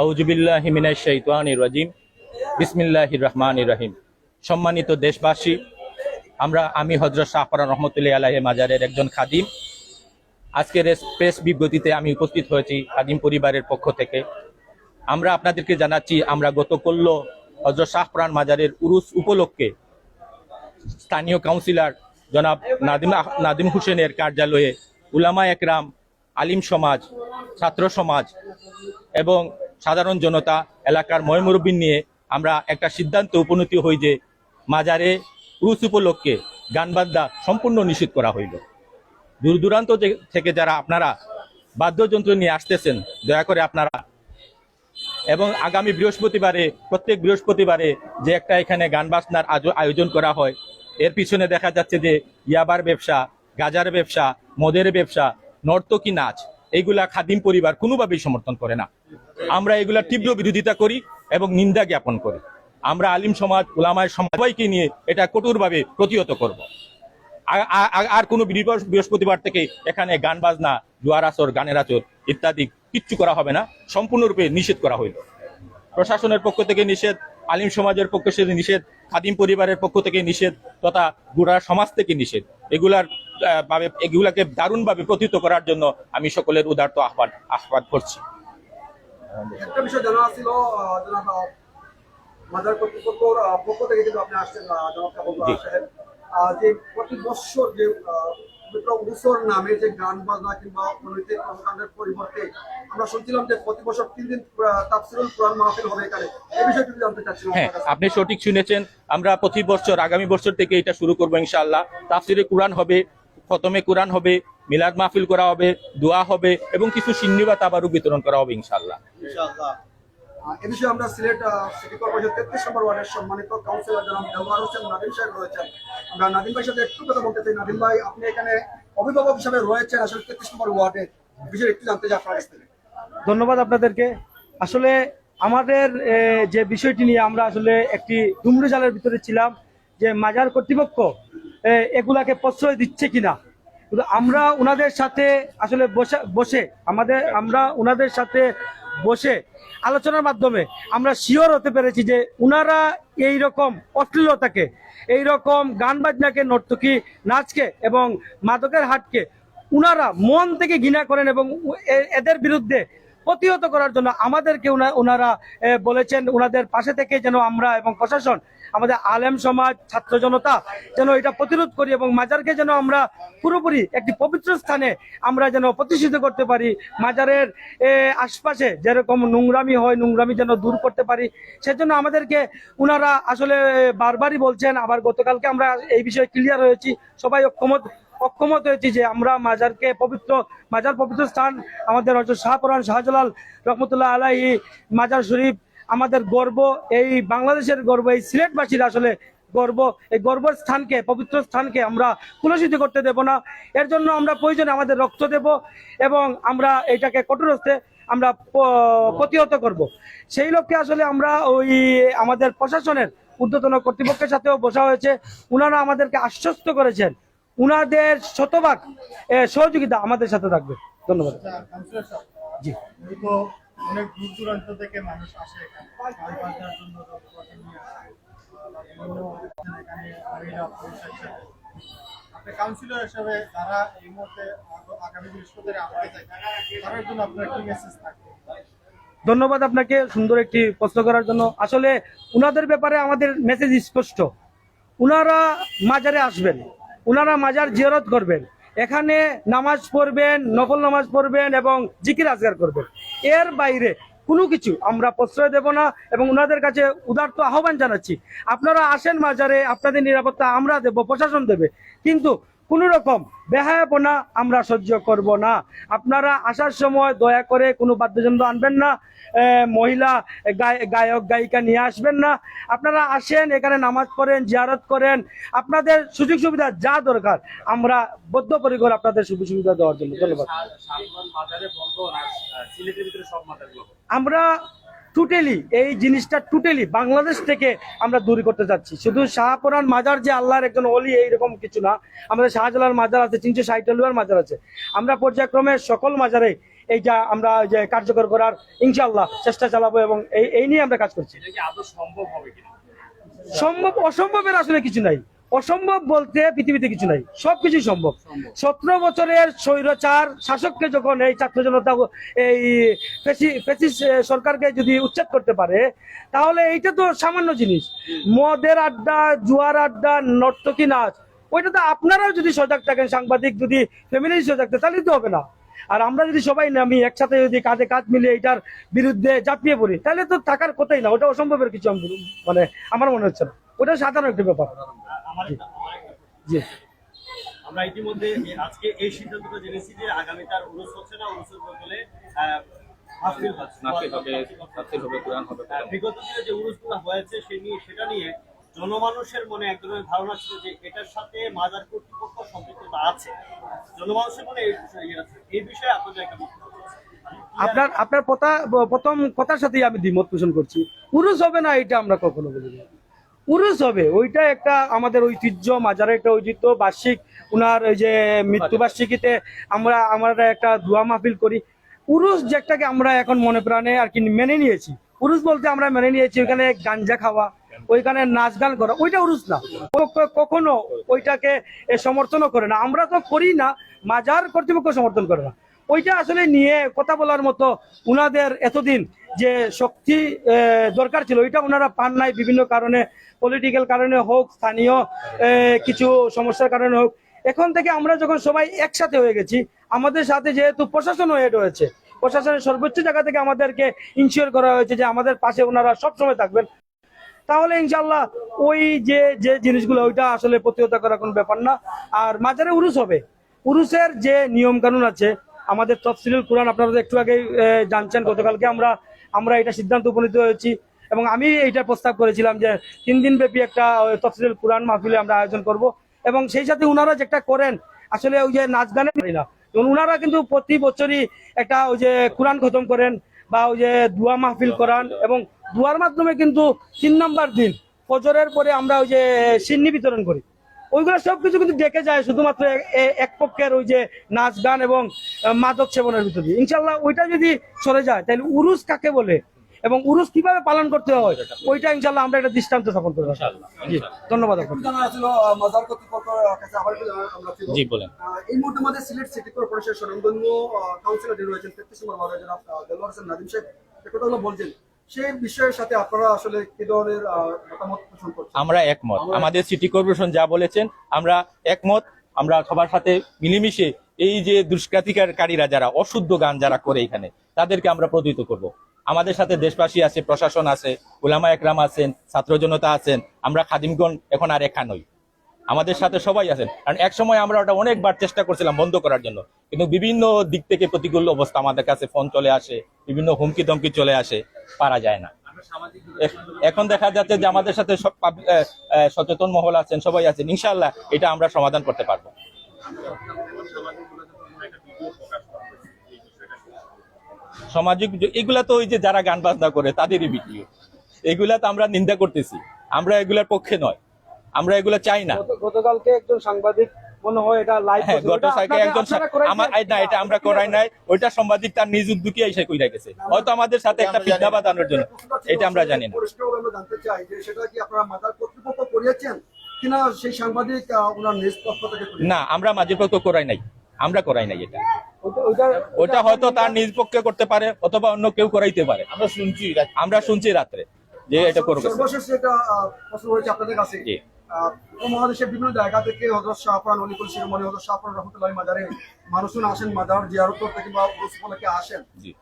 আউজুবিল্লাহ শাইতানির রাজিম। বিসমিল্লাহির রহমানির রহিম। সম্মানিত দেশবাসী, আমরা আমি হজরত শাহপারা রহমতুল্লাহ আলাহ মাজারের একজন খাদিম। আজকের প্রেস বিজ্ঞপ্তিতে আমি উপস্থিত হয়েছি খাদিম পরিবারের পক্ষ থেকে। আমরা আপনাদেরকে জানাচ্ছি, আমরা গত করল হজরত শাহপুরান মাজারের উরুস উপলক্ষে স্থানীয় কাউন্সিলর জনাব নাদিম নাদিম হোসেনের কার্যালয়ে উলামা একরাম আলিম সমাজ, ছাত্র সমাজ এবং সাধারণ জনতা, এলাকার ময়মুরব্বিন নিয়ে আমরা একটা সিদ্ধান্ত উপনীত হই যে মাজারে উরুস উপলক্ষে গান বাদ্যা সম্পূর্ণ নিষিদ্ধ করা হইল। দূর দূরান্ত থেকে যারা আপনারা বাদ্যযন্ত্র নিয়ে আসতেছেন, দয়া করে আপনারা এবং আগামী বৃহস্পতিবারে, প্রত্যেক বৃহস্পতিবারে যে একটা এখানে গান বাজনার আয়োজন করা হয়, এর পিছনে দেখা যাচ্ছে যে ইয়াবার ব্যবসা, গাজার ব্যবসা, মদের ব্যবসা নর্তকী নাচ, এইগুলা খাদিম পরিবার কোনোভাবেই সমর্থন করে না। আমরা এগুলা তীব্র বিরোধিতা করি এবং নিন্দা জ্ঞাপন করি। আমরা আলিম সমাজ ওলামায় সবাইকে নিয়ে এটা কঠোরভাবে প্রতিহত করব। আর কোনো বৃহস্পতিবার থেকে এখানে গান বাজনা, জোয়ার আসর, গানের আচর ইত্যাদি কিচ্ছু করা হবে না। সম্পূর্ণরূপে নিষেধ করা হইল। প্রশাসনের পক্ষ থেকে নিষেধ আলিম সমাজের পক্ষ থেকে নিষেধ খাদিম পরিবারের পক্ষ থেকে নিষেধ তথা গোড়া সমাজ থেকে নিষেধ। এগুলার ভাবে এগুলাকে দারুণভাবে প্রতিহত করার জন্য আমি সকলের উদার্ত আহ্বান আহ্বান করছি। একটা বিষয় জানা ছিল আহ, জনাব আহ, মাদার কর্তৃপক্ষর পক্ষ থেকে কিন্তু আপনি আসছেন জনাব কাপুর। সাহেব। যে প্রতি বছর যে নামে যে গান বাজনা কিংবা কর্মকাণ্ডের পরিবর্তে আমরা শুনছিলাম যে প্রতি বছর তিন দিন তাফসিরুল কোরআন মাহফিল হবে এখানে। এই বিষয়টি জানতে চাচ্ছিলাম হ্যাঁ আপনি সঠিক শুনেছেন। আমরা প্রতি বছর আগামী বছর থেকে এটা শুরু করব ইনশাআল্লাহ। তাফসিরে কোরআন হবে খতমে কোরআন হবে মিলাদ মাহফিল করা হবে দোয়া হবে এবং কিছু সিন্নি বা তাবারু বিতরণ করা হবে ইনশাআল্লাহ। আহ, এ আমরা সিলেট সিটি কর্পোরেশন তেত্রিশ নম্বর ওয়ার্ডের সম্মানিত কাউন্সিলর নাদিম সাহেব রয়েছেন। আমরা নাদিম ভাইয়ের সাথে একটু কথা বলতে চাই। নাদিম ভাই, আপনি এখানে অভিভাবক হিসাবে রয়েছেন আসলে তেত্রিশ নম্বর ওয়ার্ডে বিষয়ে একটু জানতে চাই আপনার কাছ থেকে। ধন্যবাদ আপনাদেরকে। আসলে আমাদের যে বিষয়টি নিয়ে আমরা আসলে একটি ডুমরু জালের ভিতরে ছিলাম যে মাজার কর্তৃপক্ষ এগুলাকে প্রশ্রয় দিচ্ছে কিনা। কিন্তু আমরা ওনাদের সাথে আসলে বসে বসে, আমাদের, আমরা ওনাদের সাথে বসে আলোচনার মাধ্যমে আমরা শিওর হতে পেরেছি যে উনারা এই রকম অশ্লীলতাকে এই রকম গান বাজনাকে, নর্তকী নাচকে এবং মাদকের হাটকে উনারা মন থেকে ঘৃণা করেন এবং এদের বিরুদ্ধে প্রতিহত করার জন্য আমাদেরকে ওনারা বলেছেন ওনাদের পাশে থেকে যেন আমরা এবং প্রশাসন, আমাদের আলেম সমাজ, ছাত্র জনতা যেন এটা প্রতিরোধ করি এবং মাজারকে যেন আমরা পুরোপুরি একটি পবিত্র স্থানে আমরা যেন প্রতিষ্ঠিত করতে পারি। মাজারের আশপাশে যেরকম নোংরামি হয়, নোংরামি যেন দূর করতে পারি, সেজন্য আমাদেরকে উনারা আসলে বারবারই বলছেন। আবার গতকালকে আমরা এই বিষয়ে ক্লিয়ার হয়েছি। সবাই অক্ষমত অক্ষমত হয়েছি যে আমরা মাজারকে পবিত্র, মাজার পবিত্র স্থান আমাদের হচ্ছে শাহপুরান শাহজালাল রহমতুল্লাহ আলাহি মাজার শরীফ আমাদের গর্ব, এই বাংলাদেশের গর্ব, এই সিলেটবাসীর আসলে গর্ব, এই গর্বের স্থানকে, পবিত্র স্থানকে আমরা কুলসিত করতে দেব না। এর জন্য আমরা প্রয়োজনে আমাদের রক্ত দেব এবং আমরা এটাকে কঠোরস্থে আমরা প্রতিহত করব। সেই লক্ষ্যে আসলে আমরা ওই আমাদের প্রশাসনের, ঊর্ধ্বতন কর্তৃপক্ষের সাথেও বসা হয়েছে। ওনারা আমাদেরকে আশ্বস্ত করেছেন। উনাদের শতভাগ সহযোগিতা আমাদের সাথে থাকবে। ধন্যবাদ। জি। অনেক দূর দূরান্ত থেকে মানুষ আসে এখানে। গান বাজনার জন্য যন্ত্রপাতি নিয়ে আসে। বা বিভিন্ন অনুষ্ঠান এখানে মহিলা পুরুষ একসাথে আপনি কাউন্সিলর হিসেবে যারা এই মুহূর্তে আগামী বৃহস্পতিবার আসতে চাই তাদের জন্য আপনার কি মেসেজ থাকবে? ধন্যবাদ আপনাকে সুন্দর একটি প্রশ্ন করার জন্য। আসলে উনাদের ব্যাপারে আমাদের মেসেজ স্পষ্ট। উনারা মাজারে আসবেন। উনারা মাজার জিয়ারত করবেন। এখানে নামাজ পড়বেন নকল নামাজ পড়বেন এবং জিকির আজগার করবেন। এর বাইরে কোনো কিছু আমরা প্রশ্রয় দেব না এবং ওনাদের কাছে উদার্ত আহ্বান জানাচ্ছি। আপনারা আসেন মাজারে, আপনাদের নিরাপত্তা আমরা দেব, প্রশাসন দেবে। কিন্তু কোনো রকম বেহায়াপনা আমরা সহ্য করব না। আপনারা আসার সময় দয়া করে কোনো বাদ্যযন্ত্র আনবেন না মহিলা গায়ক গায়িকা নিয়ে আসবেন না। আপনারা আসেন এখানে নামাজ পড়েন জিয়ারত করেন। আপনাদের সুযোগ সুবিধা যা দরকার আমরা বদ্ধপরিকর আপনাদের সুযোগ সুবিধা দেওয়ার জন্য। ধন্যবাদ। আমরা টোটালি এই জিনিসটা টোটালি বাংলাদেশ থেকে আমরা দূর করতে যাচ্ছি। শুধু শাহপুরান মাজার যে আল্লাহর একজন অলি এইরকম কিছু না আমাদের শাহজালাল মাজার আছে তিনশো ষাট মাজার আছে। আমরা পর্যায়ক্রমে সকল মাজারে এই এইটা আমরা যে কার্যকর করার ইনশাল্লাহ চেষ্টা চালাবো এবং এই এই নিয়ে আমরা কাজ করছি। সম্ভব অসম্ভবের আসলে কিছু নাই। অসম্ভব বলতে পৃথিবীতে কিছু নাই সবকিছু সম্ভব। সতেরো বছরের স্বৈরচার শাসককে যখন এই ছাত্র জনতা এই সরকারকে যদি উচ্ছেদ করতে পারে তাহলে এইটা তো সামান্য জিনিস। মদের আড্ডা জুয়ার আড্ডা নর্তকী নাচ ওইটা তো আপনারাও যদি সজাগ থাকেন সাংবাদিক যদি ফ্যামিলি সজাগ থাকে তাহলে তো হবে না। আর আমরা যদি সবাই নামি একসাথে যদি কাঁধে কাঁধ মিলিয়ে এটার বিরুদ্ধে ঝাঁপিয়ে পড়ি তাহলে তো থাকার কথাই না ওটা অসম্ভবের কিছু মানে আমার মনে হচ্ছে না। ওটা সাধারণ একটা ব্যাপার। জি। আমরা ইতিমধ্যে আজকে এই সিদ্ধান্তটা জেনেছি যে আগামী তার উরুস হচ্ছে না উরুসের বদলে আহ, বিগত দিনে যে উরুসগুলো হয়েছে সে নিয়ে সেটা নিয়ে জনমানুষের মনে এক ধরনের ধারণা ছিল যে এটার সাথে মাজার কর্তৃপক্ষ সম্পৃক্ততা আছে। জনমানুষের মনে এই বিষয়ে ইয়ে আছে। এই বিষয়ে আপনাদের একটা আপনার আপনার কথা প্রথম কথার সাথেই আমি দ্বিমত পোষণ করছি। পুরুষ হবে না এটা আমরা কখনো বলি না পুরুষ হবে ওইটা একটা আমাদের ঐতিহ্য মাজারের একটা ঐতিহ্য। বার্ষিক উনার ওই যে মৃত্যুবার্ষিকীতে আমরা আমরা একটা দোয়া মাহফিল করি। পুরুষ যেটাকে আমরা এখন মনে প্রাণে আর কি মেনে নিয়েছি পুরুষ বলতে আমরা মেনে নিয়েছি ওইখানে গাঞ্জা খাওয়া ওইখানে নাচ গান করা, ওইটা উরুস না। কখনো ওইটাকে সমর্থনও করে না। আমরা তো করি না, মাজার কর্তৃপক্ষ সমর্থন করে না। ওইটা আসলে নিয়ে কথা বলার মতো উনাদের এতদিন যে শক্তি দরকার ছিল, ওইটা ওনারা পান নাই বিভিন্ন কারণে পলিটিক্যাল কারণে হোক, স্থানীয় কিছু সমস্যার কারণে হোক। এখন থেকে আমরা যখন সবাই একসাথে হয়ে গেছি, আমাদের সাথে যেহেতু প্রশাসন এড হয়েছে প্রশাসনের সর্বোচ্চ জায়গা থেকে আমাদেরকে ইনশিওর করা হয়েছে যে আমাদের পাশে ওনারা সবসময় থাকবেন। তাহলে ইনশাল্লাহ ওই যে যে জিনিসগুলো, ওইটা আসলে প্রতিহত করার কোনো ব্যাপার না। আর মাজারে উরুস হবে। উরুসের যে নিয়ম কানুন আছে, আমাদের তফসিলুল কোরআন আপনারা একটু আগে জানছেন। গতকালকে আমরা আমরা এটা সিদ্ধান্ত উপনীত হয়েছি। এবং আমি এইটা প্রস্তাব করেছিলাম যে, তিন দিন ব্যাপী একটা তফসিলুল কোরআন মাহফিলে আমরা আয়োজন করব। এবং সেই সাথে উনারা যেটা করেন, আসলে ওই যে নাচ গানে না উনারা কিন্তু প্রতি বছরই একটা ওই যে কোরআন খতম করেন, বা ওই যে দুয়া মাহফিল করান, এবং দুয়ার মাধ্যমে কিন্তু তিন নাম্বার দিন ফজরের পরে আমরা ওই যে সিন্নি বিতরণ করি। ওইগুলো সবকিছু কিন্তু ডেকে যায় শুধুমাত্র এক পক্ষের ওই যে নাচ গান এবং মাদক সেবনের ভিতর দিয়ে। ইনশাল্লাহ ওইটা যদি সরে যায় তাহলে উরুস কাকে বলে এবং উরুস কীভাবে পালন করতে হয় ওইটা ইনশাল্লাহ আমরা একটা দৃষ্টান্ত স্থাপন করব। জি ধন্যবাদ আপনাকে। জানা ছিল আহ, মাজার কর্তৃপক্ষের কাছে আবার একটু জানার আমরা ছিল। জি বলেন। এই মুহূর্তে আমাদের সিলেট সিটি কর্পোরেশন স্বনামধন্য কাউন্সিলর রয়েছেন তেত্রিশ নম্বর ওয়ার্ডে দেলোয়ার হোসেন নাদিম সাহেব যে বলছেন। সেই বিষয়ের সাথে আপনারা আসলে কি ধরনের মতামত পোষণ করছেন? আমরা একমত। আমাদের সিটি কর্পোরেশন যা বলেছেন আমরা একমত। আমরা সবার সাথে মিলেমিশে এই যে দুষ্কৃতিকারীরা যারা অশুদ্ধ গান যারা করে এখানে তাদেরকে আমরা প্রতিহিত করব। আমাদের সাথে দেশবাসী আছে প্রশাসন আছে উলামা একরাম আছেন ছাত্র জনতা আছেন আমরা খাদিমগণ এখন আর একা নই। আমাদের সাথে সবাই আছেন। কারণ এক সময় আমরা ওটা অনেকবার চেষ্টা করছিলাম বন্ধ করার জন্য। কিন্তু বিভিন্ন দিক থেকে প্রতিকূল অবস্থা আমাদের কাছে ফোন চলে আসে, বিভিন্ন হুমকি ধমকি চলে আসে, পারা যায় না। এখন দেখা যাচ্ছে যে আমাদের সাথে সব সচেতন মহল আছেন, সবাই আছেন ইনশাল্লাহ এটা আমরা সমাধান করতে পারব। সামাজিক এগুলা তো ওই যে যারা গান বাজনা করে, তাদেরই ভিডিও। এগুলা তো আমরা নিন্দা করতেছি। আমরা এগুলার পক্ষে নয়। আমরা এগুলা চাই না। গতকালকে একজন সাংবাদিক মনে হয় এটা লাইভ হ্যাঁ গত সাইকে একজন আমার না এটা আমরা করাই নাই। ওইটা সাংবাদিক তার নিজ উদ্যোগে এসে কইরা গেছে। হয়তো আমাদের সাথে একটা ফিটনা বাঁধানোর জন্য। এটা আমরা জানি না। আমরা জানতে চাই যে সেটা কি আপনারা মাজার কর্তৃপক্ষ করিয়েছেন কিনা সেই সাংবাদিক ওনার নিজ পক্ষ থেকে না আমরা মাঝে পক্ষ করাই নাই। আমরা করাই নাই এটা। ওটা হয়তো তার নিজ পক্ষে করতে পারে অথবা অন্য কেউ করাইতে পারে। আমরা শুনছি আমরা শুনছি রাত্রে যে এটা করবে। সর্বশেষ প্রশ্ন আপনাদের কাছে। উপমহাদেশের বিভিন্ন জায়গা থেকে হজরত শাহপান অলিকুল শিরোমণি হজরত শাহপান রহমতুল্লাহ মাজারে মানুষজন আসেন মাজার জিয়ারত করতে কিংবা উরুস আসেন।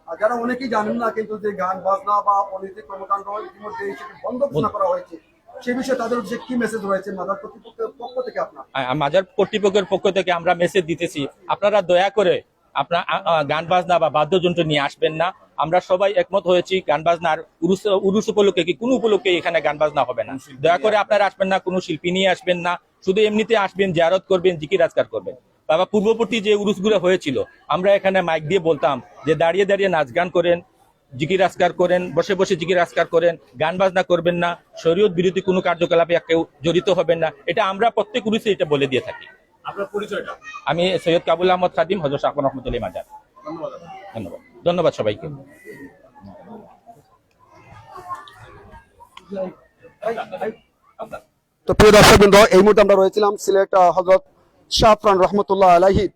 আর যারা অনেকেই জানেন না কিন্তু যে গান বাজনা বা অনৈতিক কর্মকাণ্ড ইতিমধ্যে সেটি বন্ধ ঘোষণা করা হয়েছে সেই বিষয়ে তাদের যে কি মেসেজ রয়েছে মাজার কর্তৃপক্ষের পক্ষ থেকে আপনার? মাজার কর্তৃপক্ষের পক্ষ থেকে আমরা মেসেজ দিতেছি। আপনারা দয়া করে আপনার গান বাজনা বা বাদ্যযন্ত্র নিয়ে আসবেন না। আমরা সবাই একমত হয়েছি গান বাজনার উরুস উরুস উপলক্ষে কি কোনো উপলক্ষে এখানে গান বাজনা হবে না। দয়া করে আপনারা আসবেন না কোনো শিল্পী নিয়ে আসবেন না। শুধু এমনিতে আসবেন জিয়ারত করবেন জিকির আজকার করবেন। বাবা পূর্ববর্তী যে উরুসগুলো হয়েছিল আমরা এখানে মাইক দিয়ে বলতাম যে দাঁড়িয়ে দাঁড়িয়ে নাচ গান করেন জিকির আজকার করেন বসে বসে জিকির আজকার করেন গান বাজনা করবেন না শরীয়ত বিরোধী কোনো কার্যকলাপে কেউ জড়িত হবেন না। এটা আমরা প্রত্যেক উরুসে এটা বলে দিয়ে থাকি। আপনার পরিচয়টা? আমি সৈয়দ কাবুল আহমদ খাদিম হজর শাহপুর রহমতুল্লি মাজার। ধন্যবাদ। ধন্যবাদ। ধন্যবাদ সবাইকে। তো প্রিয় দর্শকবৃন্দ এই মুহূর্তে আমরা রয়েছিলাম সিলেট হজরত শাহরান রহমতুল্লাহ আলাহি আহ,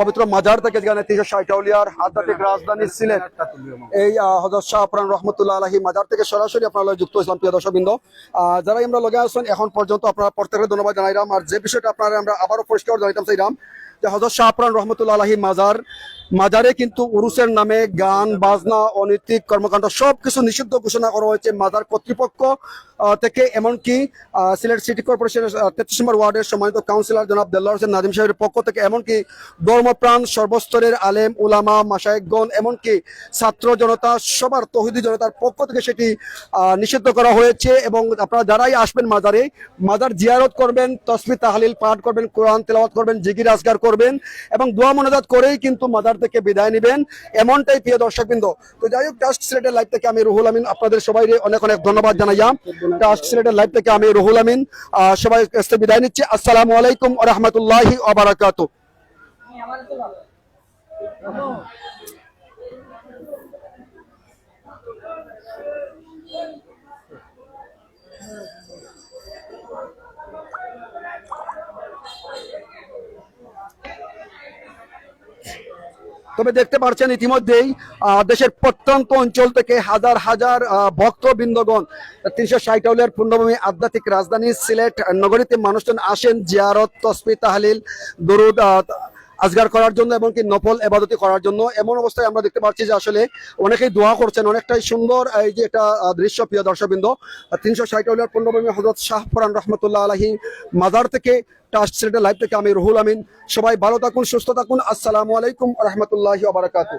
পবিত্র মাজার থেকে যেখানে তিনশো ষাট আউলিয়ার আধ্যাত্মিক রাজধানী সিলেট, এই হজর শাহ শাহফরান রহমতুল্লাহ আলহী মাজার থেকে সরাসরি আপনারা যুক্ত হয়েছিলাম, প্রিয় দর্শকবৃন্দ। যারাই আমরা লগে আসছেন এখন পর্যন্ত আপনারা প্রত্যেকের ধন্যবাদ জানাইলাম আর যে বিষয়টা আপনারা আমরা আবারও পরিষ্কার জানাইতাম চাইলাম যে হজরত আপরান রহমতুল্লাহ আলহী মাজার মাজারে কিন্তু উরুসের নামে গান, বাজনা, অনৈতিক কর্মকাণ্ড সবকিছু নিষিদ্ধ ঘোষণা করা হয়েছে মাজার কর্তৃপক্ষ থেকে। এমনকি সিলেট সিটি কর্পোরেশনের তেত্রিশ নম্বর ওয়ার্ডের সম্মানিত কাউন্সিলর জনাব দেল্লা হোসেন নাজিম সাহেবের পক্ষ থেকে, এমনকি ধর্মপ্রাণ সর্বস্তরের আলেম, উলামা মাসায়েকগণ এমনকি ছাত্র জনতা, সবার তহিদি জনতার পক্ষ থেকে সেটি নিষিদ্ধ করা হয়েছে। এবং আপনারা যারাই আসবেন মাজারে, মাজার জিয়ারত করবেন তসমি তাহালিল পাঠ করবেন, কোরআন তেলাওয়াত করবেন জিগির আজগার করবেন, এবং দোয়া মনাজাত করেই কিন্তু মাজার থেকে বিদায় নেবেন। এমনটাই প্রিয় দর্শকবৃন্দ। তো যাই হোক টাস্ক সিলেটের লাইভ থেকে আমি রুহুল আমিন আপনাদের সবাই অনেক অনেক ধন্যবাদ জানাইয়া। টাস্ক সিলেটের লাইভ থেকে আমি রুহুল আমিন সবাই বিদায় নিচ্ছি। আসসালামু আলাইকুম রহমতুল্লাহ ওয়া তবে দেখতে পাচ্ছেন ইতিমধ্যেই দেশের প্রত্যন্ত অঞ্চল থেকে হাজার হাজার ভক্ত ভক্তবৃন্দগণ, তিনশো ষাট পূর্ণভূমি আধ্যাত্মিক রাজধানী সিলেট নগরীতে মানুষজন আসেন, জিয়ারত তসফি তাহলিল, দরুদ আজগার করার জন্য এবং কি নফল এবাদতি করার জন্য এমন অবস্থায় আমরা দেখতে পাচ্ছি যে আসলে অনেকেই দোয়া করছেন অনেকটাই সুন্দর এই যে আহ, দৃশ্য প্রিয় দর্শকবৃন্দ। তিনশো ষাট আউলিয়ার পূর্ণভূমি হজরত শাহ ফরান রহমতুল্লাহ আলহী মাজার থেকে টাস্ট সিলেটের লাইভ থেকে আমি রুহুল আমিন। সবাই ভালো থাকুন সুস্থ থাকুন। আসসালামু আলাইকুম রহমতুল্লাহি বারাকাতু